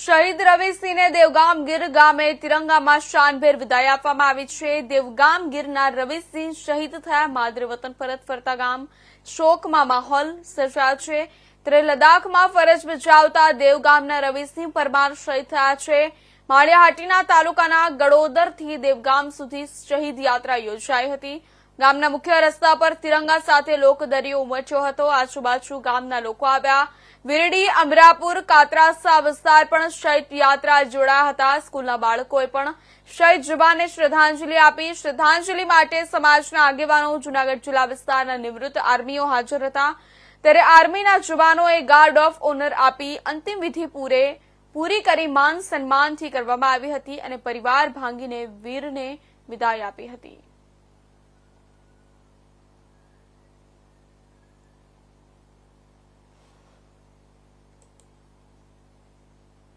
શહીદ રવિસિંહને દેવગામ ગીર ગામે તિરંગામાં શાનભેર વિદાય આપવામાં આવી છે. દેવગામ ગીરના રવિસિંહ શહીદ થયા. માદરે વતન પરત ફરતા ગામ શોકમાં માહોલ સર્જાયો છે. ત્યારે લદ્દાખમાં ફરજ બજાવતા દેવગામના રવિસિંહ પરમાર શહીદ થયા છે. માળિયાહાટીના તાલુકાના ગડોદરથી દેવગામ સુધી શહીદ યાત્રા યોજાઈ હતી. ગામના મુખ્ય રસ્તા પર તિરંગા સાથે લોકદરિયો ઉમટ્યો હતો. આજુબાજુ ગામના લોકો આવ્યા. વિરડી, અમરાપુર, કાતરાસા વિસ્તાર પણ શહીદ યાત્રા જોડાયા હતા. સ્કૂલના બાળકોએ પણ શહીદ જુબાને શ્રદ્ધાંજલિ આપી. શ્રદ્ધાંજલિ માટે સમાજના આગેવાનો જૂનાગઢ જિલ્લા વિસ્તારના નિવૃત્ત આર્મીઓ હાજર હતા. ત્યારે આર્મીના જવાનોએ ગાર્ડ ઓફ ઓનર આપી. અંતિમ વિધિ પૂરે, પૂરી કરી માન સન્માનથી કરવામાં આવી હતી અને પરિવાર ભાંગીને વીરને વિદાય આપી હતી.